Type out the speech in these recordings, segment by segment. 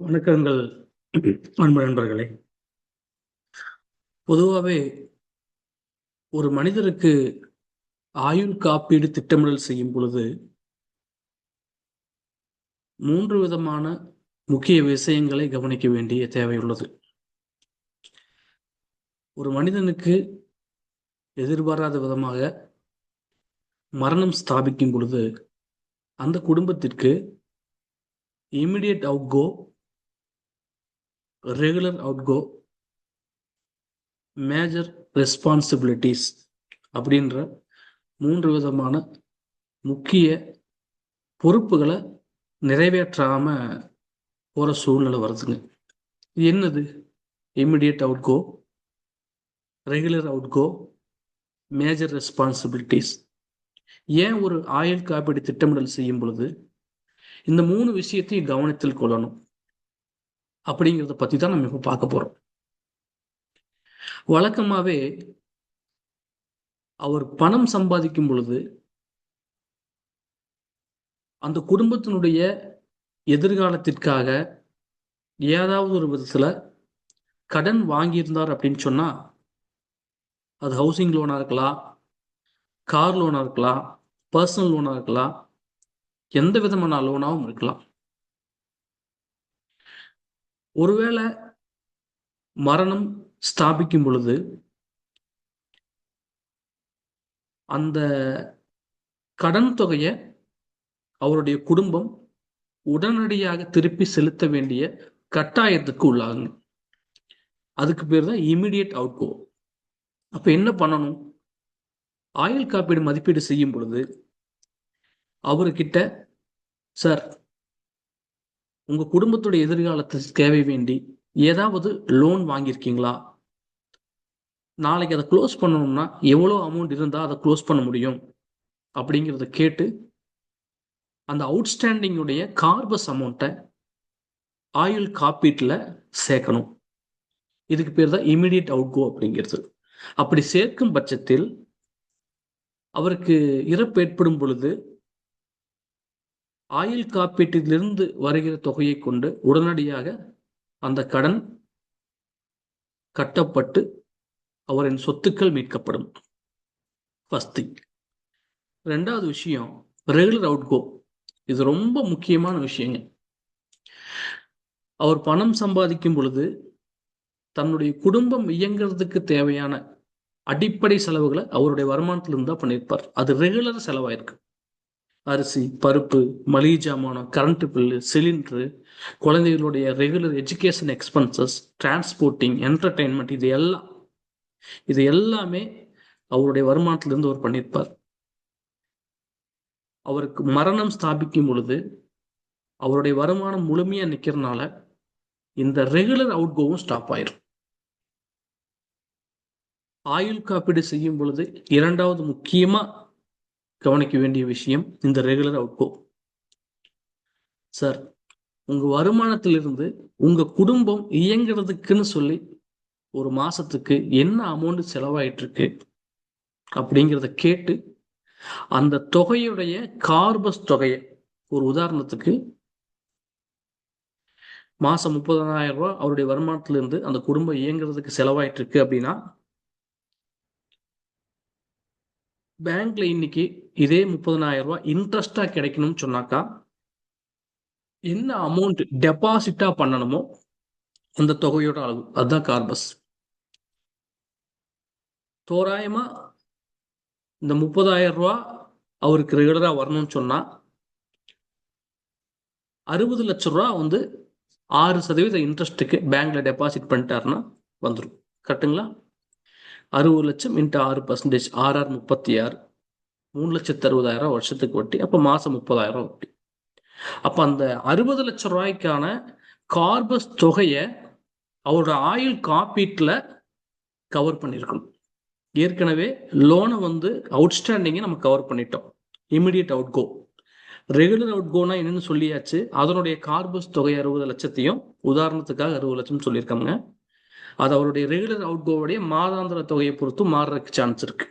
வணக்கங்கள் அன்பு நண்பர்களே. பொதுவாகவே ஒரு மனிதருக்கு ஆயுள் காப்பீடு திட்டமிடல் செய்யும் பொழுது மூன்று விதமான முக்கிய விஷயங்களை கவனிக்க வேண்டிய தேவை உள்ளது. ஒரு மனிதனுக்கு எதிர்பாராத விதமாக மரணம் ஸ்தாபிக்கும் பொழுது அந்த குடும்பத்திற்கு immediate outgo regular outgo major responsibilities அப்படின்ற மூன்று விதமான முக்கிய பொறுப்புகளை நிறைவேற்றாம போகிற சூழ்நிலை வருதுங்க. இது என்னது? Immediate outgo regular outgo major responsibilities ஏன் ஒரு ஆயுள் காப்பீடு திட்டமிடல் செய்யும் பொழுது இந்த மூணு விஷயத்தையும் கவனத்தில் கொள்ளணும். அப்படிங்கிறத பற்றி தான் நம்ம இப்போ பார்க்க போகிறோம் வழக்கமாகவே அவர் பணம் சம்பாதிக்கும் பொழுது அந்த குடும்பத்தினுடைய எதிர்காலத்திற்காக ஏதாவது ஒரு விதத்தில் கடன் வாங்கியிருந்தார் அப்படின்னு சொன்னால் அது ஹவுசிங் லோனாக இருக்கலாம் கார் லோனாக இருக்கலாம் பர்சனல் லோனாக இருக்கலாம் எந்த விதமான லோனாகவும் இருக்கலாம். ஒருவேளை மரணம் ஸ்தாபிக்கும் பொழுது அந்த கடன் தொகையை அவருடைய குடும்பம் உடனடியாக திருப்பி செலுத்த வேண்டிய கட்டாயத்துக்கு உள்ளாகுங்க. அதுக்கு பேர் தான் இமிடியட் அவுட்கோ அப்போ என்ன பண்ணணும்? ஆயுள் காப்பீடு மதிப்பீடு செய்யும் பொழுது அவர்கிட்ட சார் உங்க குடும்பத்துடைய எதிர்காலத்துக்கு தேவை வேண்டி ஏதாவது லோன் வாங்கியிருக்கீங்களா? நாளைக்கு அதை க்ளோஸ் பண்ணணும்னா எவ்வளோ அமௌண்ட் இருந்தால் அதை க்ளோஸ் பண்ண முடியும்? அப்படிங்கிறத கேட்டு அந்த அவுட்ஸ்டாண்டிங்குடைய கார்பஸ் அமௌண்ட்டை ஆயுள் காப்பீட்டில் சேர்க்கணும். இதுக்கு பேர் தான் இமீடியட் அவுட்கோ அப்படிங்கிறது. அப்படி சேர்க்கும் பட்சத்தில் அவருக்கு இறப்பு ஏற்படும் பொழுது ஆயுள் காப்பீட்டிலிருந்து வருகிற தொகையை கொண்டு உடனடியாக அந்த கடன் கட்டப்பட்டு அவரின் சொத்துக்கள் மீட்கப்படும். ஃபஸ்ட் திங் ரெண்டாவது விஷயம் ரெகுலர் அவுட்கோ இது ரொம்ப முக்கியமான விஷயங்க. அவர் பணம் சம்பாதிக்கும் பொழுது தன்னுடைய குடும்பம் இயங்குறதுக்கு தேவையான அடிப்படை செலவுகளை அவருடைய வருமானத்திலிருந்து தான் பண்ணியிருப்பார். அது ரெகுலர் செலவாயிருக்கு. அரிசி பருப்பு மளிகை ஜாமானம் கரண்ட் பில்லு சிலிண்டரு குழந்தைகளுடைய regular education expenses transporting entertainment இது எல்லாம் இது எல்லாமே அவருடைய வருமானத்திலிருந்து அவர் பண்ணியிருப்பார். அவருக்கு மரணம் ஸ்தாபிக்கும் பொழுது அவருடைய வருமானம் முழுமையாக நிற்கிறனால இந்த ரெகுலர் அவுட் கோவும் ஸ்டாப் ஆயிரும். ஆயுள் காப்பீடு செய்யும் பொழுது இரண்டாவது முக்கியமாக கவனிக்க வேண்டிய விஷயம் இந்த ரெகுலர் அவுட்கோ சார் உங்க வருமானத்திலிருந்து உங்க குடும்பம் இயங்குறதுக்குன்னு சொல்லி ஒரு மாசத்துக்கு என்ன அமௌண்ட் செலவாயிட்டு இருக்கு அப்படிங்கிறத கேட்டு அந்த தொகையுடைய கார்பஸ் தொகையை ஒரு உதாரணத்துக்கு மாசம் முப்பதாயிரம் ரூபாய் அவருடைய வருமானத்திலிருந்து அந்த குடும்பம் இயங்குறதுக்கு செலவாயிட்டு இருக்கு அப்படின்னா பேங்க்ல இன்னைக்கு இதே முப்பதனாயிரம் ரூபாய் இன்ட்ரெஸ்டா கிடைக்கணும்னு சொன்னாக்கா என்ன அமௌண்ட் டெபாசிட்டா பண்ணணுமோ அந்த தொகையோட அளவு. அதுதான் கார்பஸ் தோராயமா இந்த முப்பதாயிரம் ரூபா அவருக்கு ரெகுலரா வரணும்னு சொன்னா அறுபது லட்சம் ரூபா வந்து ஆறு சதவீத இன்ட்ரெஸ்ட்டுக்கு பேங்க்ல டெபாசிட் பண்ணிட்டாருன்னா வந்துடும் கரெக்டுங்களா அறுபது லட்சம் இன்ட்டு ஆறு பர்சன்டேஜ் ஆர்ஆர் முப்பத்தி ஆறு மூணு லட்சத்து அறுபதாயிரம் வருஷத்துக்கு வட்டி அப்போ மாதம் முப்பதாயிரம் வட்டி. அப்போ அந்த அறுபது லட்சம் ரூபாய்க்கான கார்பஸ் தொகையை அவரோட ஆயுள் காப்பீட்டில் கவர் பண்ணியிருக்கணும் ஏற்கனவே லோனை வந்து அவுட்ஸ்டாண்டிங்கை நம்ம கவர் பண்ணிட்டோம். Immediate outgo regular out கோனா என்னன்னு சொல்லியாச்சு. அதனுடைய கார்பஸ் தொகை அறுபது லட்சத்தையும் உதாரணத்துக்காக அறுபது லட்சம் சொல்லியிருக்காங்க. அது அவருடைய ரெகுலர் அவுட்கோவுடைய மாதாந்திர தொகையை பொறுத்து மாறுறதுக்கு சான்ஸ் இருக்கு.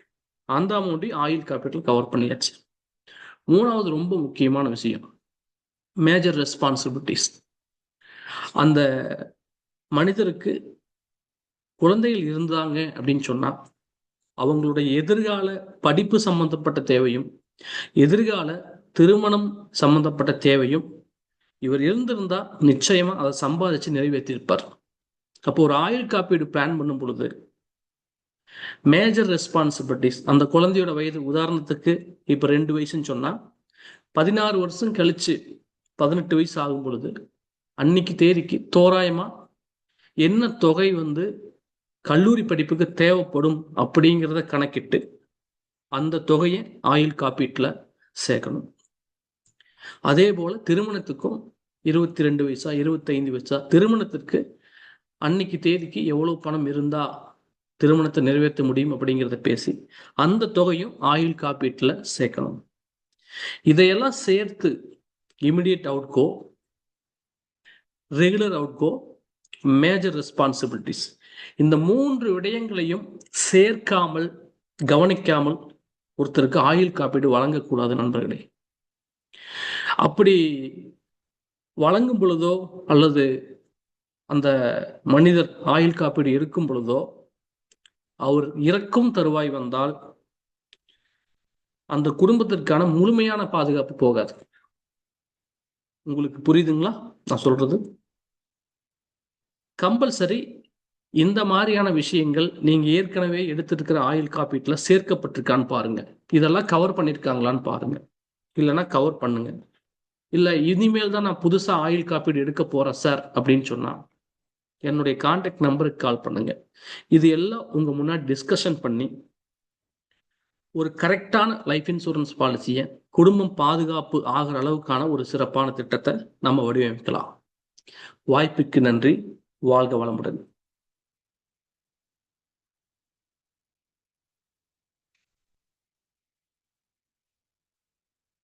அந்த அமௌண்ட்டையும் ஆயில் காப்பீட்டில் கவர் பண்ணியாச்சு. மூணாவது ரொம்ப முக்கியமான விஷயம். மேஜர் ரெஸ்பான்சிபிலிட்டிஸ் அந்த மனிதருக்கு குழந்தைகள் இருந்தாங்க அப்படின்னு சொன்னா அவங்களுடைய எதிர்கால படிப்பு சம்பந்தப்பட்ட தேவையும் எதிர்கால திருமணம் சம்பந்தப்பட்ட தேவையும் இவர் இருந்திருந்தா நிச்சயமா அதை சம்பாதிச்சு நிறைவேற்றியிருப்பார். அப்போ ஒரு ஆயுள் காப்பீடு பிளான் பண்ணும் பொழுது மேஜர் ரெஸ்பான்சிபிலிட்டிஸ் அந்த குழந்தையோட வயது உதாரணத்துக்கு இப்போ ரெண்டு வயசுன்னு சொன்னா பதினாறு வருஷம் கழிச்சு பதினெட்டு வயசு ஆகும் பொழுது அன்னைக்கு தேதிக்கு தோராயமா என்ன தொகை வந்து கல்லூரி படிப்புக்கு தேவைப்படும் அப்படிங்கிறத கணக்கிட்டு அந்த தொகையை ஆயுள் காப்பீட்டில் சேர்க்கணும். அதே போல திருமணத்துக்கும் இருபத்தி ரெண்டு வயசா இருபத்தைந்து வயசா திருமணத்திற்கு அன்னைக்கு தேதிக்கு எவ்வளவு பணம் இருந்தா திருமணத்தை நிறைவேற்ற முடியும் அப்படிங்கிறத பேசி அந்த தொகையும் ஆயுள் காப்பீட்டில் சேர்க்கணும். இதையெல்லாம் சேர்த்து immediate outgo regular outgo major responsibilities இந்த மூன்று விடயங்களையும் சேர்க்காமல் கவனிக்காமல் ஒருத்தருக்கு ஆயுள் காப்பீடு வழங்கக்கூடாது நண்பர்களே. அப்படி வழங்கும் பொழுதோ அல்லது அந்த மனிதர் ஆயுள் காப்பீடு இருக்கும் பொழுதோ அவர் இறக்கும் தருவாய் வந்தால் அந்த குடும்பத்திற்கான முழுமையான பாதுகாப்பு போகாது. உங்களுக்கு புரியுதுங்களா? நான் சொல்றது. கம்பல்சரி இந்த மாதிரியான விஷயங்கள் நீங்க ஏற்கனவே எடுத்திருக்கிற ஆயுள் காப்பீட்டுல சேர்க்கப்பட்டிருக்கான்னு பாருங்க. இதெல்லாம் கவர் பண்ணிருக்காங்களான்னு பாருங்க. இல்லைன்னா கவர் பண்ணுங்க. இல்லை இனிமேல் தான் நான் புதுசாக ஆயுள் காப்பீடு எடுக்க போறேன் சார் அப்படின்னு சொன்னா என்னுடைய கான்டாக்ட் நம்பருக்கு கால் பண்ணுங்க. இது எல்லாம் உங்க முன்னாடி டிஸ்கஷன் பண்ணி ஒரு கரெக்டான லைஃப் இன்சூரன்ஸ் பாலிசியை குடும்பம் பாதுகாப்பு ஆகிற அளவுக்கான ஒரு சிறப்பான திட்டத்தை நம்ம வடிவமைக்கலாம். வாய்ப்புக்கு நன்றி. வாழ்க வளமுடன்.